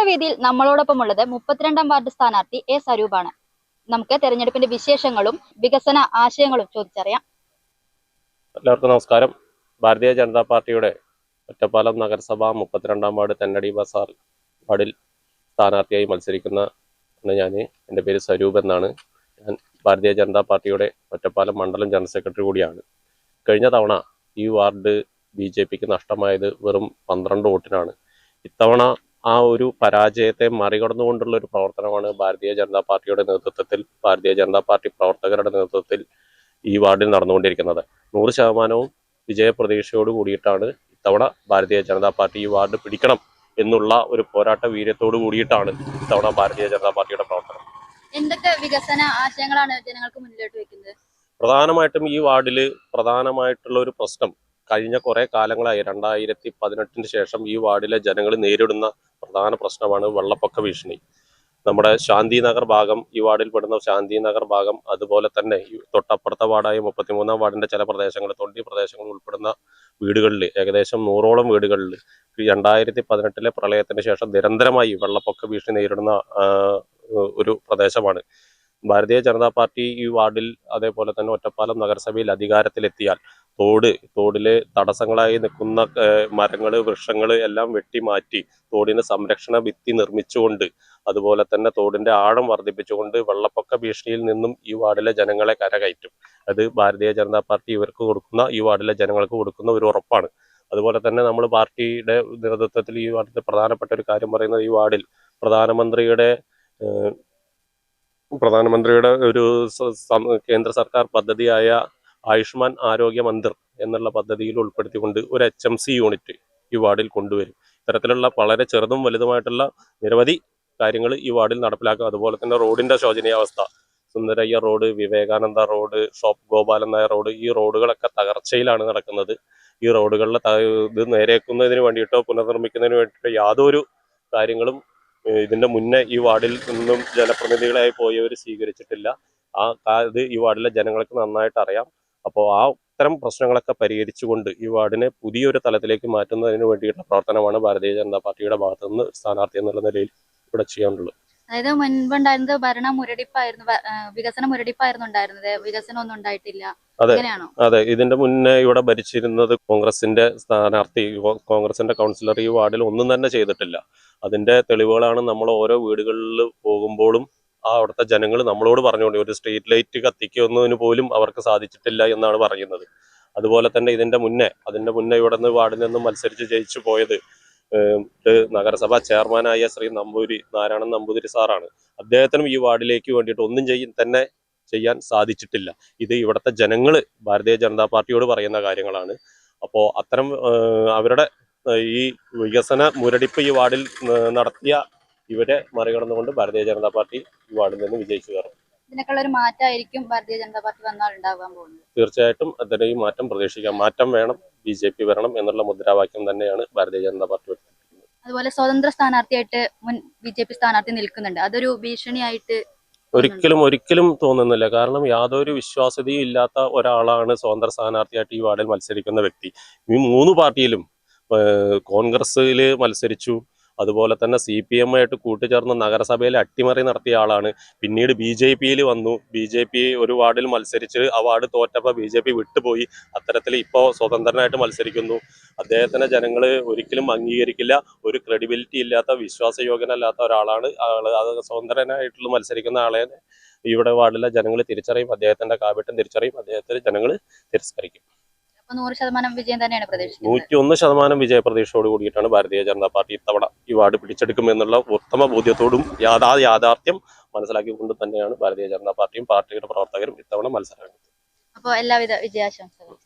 മത്സരവേദിയിൽ നമ്മളോടൊപ്പം ഉള്ളത് മുപ്പത്തിരണ്ടാം വാർഡ് സ്ഥാനാർത്ഥി എ സ്വരൂപാണ് നമുക്ക് തെരഞ്ഞെടുപ്പിന്റെ വിശേഷങ്ങളും വികസന ആശയങ്ങളും ചോദിച്ചറിയാം. എല്ലാവർക്കും നമസ്കാരം. ഭാരതീയ ജനതാ പാർട്ടിയുടെ ഒറ്റപ്പാലം നഗരസഭ മുപ്പത്തിരണ്ടാം വാർഡ് തെന്നടി ബസാർ വാർഡിൽ സ്ഥാനാർത്ഥിയായി മത്സരിക്കുന്ന ഞാൻ എന്റെ പേര് സ്വരൂപ് എന്നാണ്. ഞാൻ ഭാരതീയ ജനതാ പാർട്ടിയുടെ ഒറ്റപ്പാലം മണ്ഡലം ജനറൽ സെക്രട്ടറി കൂടിയാണ്. കഴിഞ്ഞ തവണ ഈ വാർഡ് ബി നഷ്ടമായത് വെറും പന്ത്രണ്ട് വോട്ടിനാണ്. ഇത്തവണ ആ ഒരു പരാജയത്തെ മറികടന്നുകൊണ്ടുള്ള ഒരു പ്രവർത്തനമാണ് ഭാരതീയ ജനതാ പാർട്ടിയുടെ നേതൃത്വത്തിൽ ഭാരതീയ ജനതാ പാർട്ടി പ്രവർത്തകരുടെ നേതൃത്വത്തിൽ ഈ വാർഡിൽ നടന്നുകൊണ്ടിരിക്കുന്നത്. നൂറ് ശതമാനവും വിജയപ്രതീക്ഷയോട് കൂടിയിട്ടാണ് ഇത്തവണ ഭാരതീയ ജനതാ പാർട്ടി ഈ വാർഡ് പിടിക്കണം എന്നുള്ള ഒരു പോരാട്ട വീര്യത്തോട് കൂടിയിട്ടാണ് ഇത്തവണ ഭാരതീയ ജനതാ പാർട്ടിയുടെ പ്രവർത്തനം. എന്തൊക്കെ വികസന ആശയങ്ങളാണ് ജനങ്ങൾക്ക് മുന്നിലോട്ട് വെക്കുന്നത്? പ്രധാനമായിട്ടും ഈ വാർഡിൽ പ്രധാനമായിട്ടുള്ള ഒരു പ്രശ്നം കഴിഞ്ഞ കുറെ കാലങ്ങളായി രണ്ടായിരത്തി പതിനെട്ടിന് ശേഷം ഈ വാർഡിലെ ജനങ്ങൾ നേരിടുന്ന പ്രധാന പ്രശ്നമാണ് വെള്ളപ്പൊക്ക ഭീഷണി. നമ്മുടെ ശാന്തി നഗർ ഭാഗം ഈ വാർഡിൽ പെടുന്ന ശാന്തി നഗർ ഭാഗം അതുപോലെ തന്നെ തൊട്ടപ്പുറത്തെ വാർഡായ മുപ്പത്തിമൂന്നാം വാർഡിന്റെ ചില പ്രദേശങ്ങൾ തൊണ്ടി പ്രദേശങ്ങൾ ഉൾപ്പെടുന്ന വീടുകളിൽ ഏകദേശം നൂറോളം വീടുകളിൽ രണ്ടായിരത്തി പതിനെട്ടിലെ പ്രളയത്തിന് ശേഷം നിരന്തരമായി വെള്ളപ്പൊക്ക ഭീഷണി നേരിടുന്ന ഒരു പ്രദേശമാണ്. ഭാരതീയ ജനതാ പാർട്ടി ഈ വാർഡിൽ അതേപോലെ തന്നെ ഒറ്റപ്പാലം നഗരസഭയിൽ അധികാരത്തിലെത്തിയാൽ തോട് തോടിലെ തടസ്സങ്ങളായി നിൽക്കുന്ന മരങ്ങൾ വൃക്ഷങ്ങൾ എല്ലാം വെട്ടി മാറ്റി തോടിന് സംരക്ഷണ ഭിത്തി നിർമ്മിച്ചുകൊണ്ട് അതുപോലെ തന്നെ തോടിന്റെ ആഴം വർദ്ധിപ്പിച്ചുകൊണ്ട് വെള്ളപ്പൊക്ക ഭീഷണിയിൽ നിന്നും ഈ വാർഡിലെ ജനങ്ങളെ കരകയറ്റും. അത് ഭാരതീയ ജനതാ പാർട്ടി ഇവർക്ക് കൊടുക്കുന്ന ഈ വാർഡിലെ ജനങ്ങൾക്ക് കൊടുക്കുന്ന ഒരു ഉറപ്പാണ്. അതുപോലെ തന്നെ നമ്മൾ പാർട്ടിയുടെ നേതൃത്വത്തിൽ ഈ വാർഡിൽ പ്രധാനപ്പെട്ട ഒരു കാര്യം പറയുന്നത് ഈ വാർഡിൽ പ്രധാനമന്ത്രിയുടെ പ്രധാനമന്ത്രിയുടെ ഒരു കേന്ദ്ര സർക്കാർ പദ്ധതിയായ ആയുഷ്മാൻ ആരോഗ്യ മന്ദിർ എന്നുള്ള പദ്ധതിയിൽ ഉൾപ്പെടുത്തിക്കൊണ്ട് ഒരു എച്ച് എം സി യൂണിറ്റ് ഈ വാർഡിൽ കൊണ്ടുവരും. ഇത്തരത്തിലുള്ള വളരെ ചെറുതും വലുതുമായിട്ടുള്ള നിരവധി കാര്യങ്ങൾ ഈ വാർഡിൽ നടപ്പിലാക്കുക അതുപോലെ തന്നെ റോഡിന്റെ ശോചനീയാവസ്ഥ Sundarayya road Vivekananda road shop Gopalan Nair road ഈ റോഡുകളൊക്കെ തകർച്ചയിലാണ് നടക്കുന്നത്. ഈ റോഡുകളിലെ ഇത് നേരേക്കുന്നതിന് വേണ്ടിയിട്ടോ പുനർനിർമ്മിക്കുന്നതിന് വേണ്ടിയിട്ടോ യാതൊരു കാര്യങ്ങളും ഇതിന്റെ മുന്നേ ഈ വാർഡിൽ നിന്നും ജനപ്രതിനിധികളായി പോയവർ സ്വീകരിച്ചിട്ടില്ല. ആ ഇത് ഈ വാർഡിലെ ജനങ്ങൾക്ക് നന്നായിട്ട് അറിയാം. അപ്പോൾ ആ ഇത്തരം പ്രശ്നങ്ങളൊക്കെ പരിഹരിച്ചുകൊണ്ട് ഈ വാർഡിനെ പുതിയൊരു തലത്തിലേക്ക് മാറ്റുന്നതിന് വേണ്ടിയിട്ടുള്ള പ്രവർത്തനമാണ് ഭാരതീയ ജനതാ പാർട്ടിയുടെ ഭാഗത്തു നിന്ന് സ്ഥാനാർത്ഥി എന്നുള്ള നിലയിൽ ഇവിടെ ചെയ്യാനുള്ളത്. അതായത് മുൻപുണ്ടായിരുന്നത് ഭരണ മുരടിപ്പായിരുന്നു വികസന മുരടിപ്പായിരുന്നു ഉണ്ടായിരുന്നത്. വികസനം ഒന്നും ഉണ്ടായിട്ടില്ല. അതെ. അതെ. ഇതിന്റെ മുന്നേ ഇവിടെ ഭരിച്ചിരുന്നത് കോൺഗ്രസിന്റെ സ്ഥാനാർത്ഥി കോൺഗ്രസിന്റെ കൗൺസിലർ ഈ വാർഡിൽ ഒന്നും തന്നെ ചെയ്തിട്ടില്ല. അതിന്റെ തെളിവുകളാണ് നമ്മൾ ഓരോ വീടുകളിൽ പോകുമ്പോഴും അവിടുത്തെ ജനങ്ങൾ നമ്മളോട് പറഞ്ഞുകൊണ്ട് ഒരു സ്ട്രീറ്റ് ലൈറ്റ് കത്തിക്കുന്നതിന് പോലും അവർക്ക് സാധിച്ചിട്ടില്ല എന്നാണ് പറയുന്നത്. അതുപോലെ തന്നെ ഇതിന്റെ മുന്നേ അതിന്റെ മുന്നേ ഇവിടെ നിന്ന് വാർഡിൽ നിന്നും മത്സരിച്ച് ജയിച്ചു പോയത് നഗരസഭാ ചെയർമാനായ ശ്രീ നമ്പൂരി നാരായണൻ നമ്പൂതിരി സാറാണ്. അദ്ദേഹത്തിനും ഈ വാർഡിലേക്ക് വേണ്ടിയിട്ട് ഒന്നും ചെയ്യും തന്നെ ചെയ്യാൻ സാധിച്ചിട്ടില്ല. ഇത് ഇവിടുത്തെ ജനങ്ങൾ ഭാരതീയ ജനതാ പാർട്ടിയോട് പറയുന്ന കാര്യങ്ങളാണ്. അപ്പോൾ അത്തരം അവരുടെ ഈ വികസന മുരടിപ്പ് ഈ വാർഡിൽ നടത്തിയ ഇവരെ മറികടന്നുകൊണ്ട് ഭാരതീയ ജനതാ പാർട്ടി ഈ വാർഡിൽ നിന്ന് വിജയിച്ചു കയറും. ഇതിനൊക്കെയുള്ള ഒരു മാറ്റമായിരിക്കും ഭാരതീയ ജനതാ പാർട്ടി വന്നാൽ ഉണ്ടാകാൻ പോകുന്നത്. തീർച്ചയായിട്ടും അതിന് ഈ മാറ്റം പ്രതീക്ഷിക്കാം. മാറ്റം വേണം ബി ജെ പി വരണം എന്നുള്ള മുദ്രാവാക്യം തന്നെയാണ് ഭാരതീയ ജനതാ പാർട്ടി അതുപോലെ സ്വതന്ത്ര സ്ഥാനാർത്ഥിയായിട്ട് മുൻ ബി ജെ പി സ്ഥാനാർത്ഥി നിൽക്കുന്നുണ്ട്. അതൊരു ഭീഷണിയായിട്ട് ഒരിക്കലും ഒരിക്കലും തോന്നുന്നില്ല. കാരണം യാതൊരു വിശ്വാസ്യതയും ഇല്ലാത്ത ഒരാളാണ് സ്വതന്ത്ര സ്ഥാനാർത്ഥിയായിട്ട് ഈ വാർഡിൽ മത്സരിക്കുന്ന വ്യക്തി. ഈ മൂന്ന് പാർട്ടിയിലും കോൺഗ്രസ്സിൽ മത്സരിച്ചു അതുപോലെ തന്നെ സി പി എം ആയിട്ട് കൂട്ടുചേർന്ന് നഗരസഭയിൽ അട്ടിമറി നടത്തിയ ആളാണ്. പിന്നീട് ബി ജെ പിയിൽ വന്നു. ബി ജെ പി ഒരു വാർഡിൽ മത്സരിച്ച് ആ വാർഡ് തോറ്റപ്പോൾ ബി ജെ പി വിട്ടുപോയി. അത്തരത്തിൽ ഇപ്പോൾ സ്വതന്ത്രനായിട്ട് മത്സരിക്കുന്നു. അദ്ദേഹത്തിനെ ജനങ്ങൾ ഒരിക്കലും അംഗീകരിക്കില്ല. ഒരു ക്രെഡിബിലിറ്റി ഇല്ലാത്ത വിശ്വാസയോഗ്യനല്ലാത്ത ഒരാളാണ് ആൾ. അത് സ്വതന്ത്രനായിട്ടുള്ള മത്സരിക്കുന്ന ആളെ ഇവിടെ വാർഡിലെ ജനങ്ങൾ തിരിച്ചറിയും. അദ്ദേഹത്തിന്റെ കാപട്യം തിരിച്ചറിയും. അദ്ദേഹത്തിന് ജനങ്ങൾ തിരസ്കരിക്കും. നൂറ് ശതമാനം വിജയം തന്നെയാണ് പ്രതീക്ഷിക്കുന്നത്. നൂറ്റി ഒന്ന് ശതമാനം വിജയപ്രതീക്ഷയോട് കൂടിയിട്ടാണ് ഭാരതീയ ജനതാ പാർട്ടി ഇത്തവണ ഈ വാർഡ് പിടിച്ചെടുക്കുമെന്നുള്ള ഉത്തമ ബോധ്യത്തോടും യാഥാ യാഥാർത്ഥ്യം മനസ്സിലാക്കിക്കൊണ്ട് തന്നെയാണ് ഭാരതീയ ജനതാ പാർട്ടിയും പാർട്ടിയുടെ പ്രവർത്തകരും ഇത്തവണ മത്സരം അപ്പോൾ എല്ലാവിധ വിജയാശംസകളും.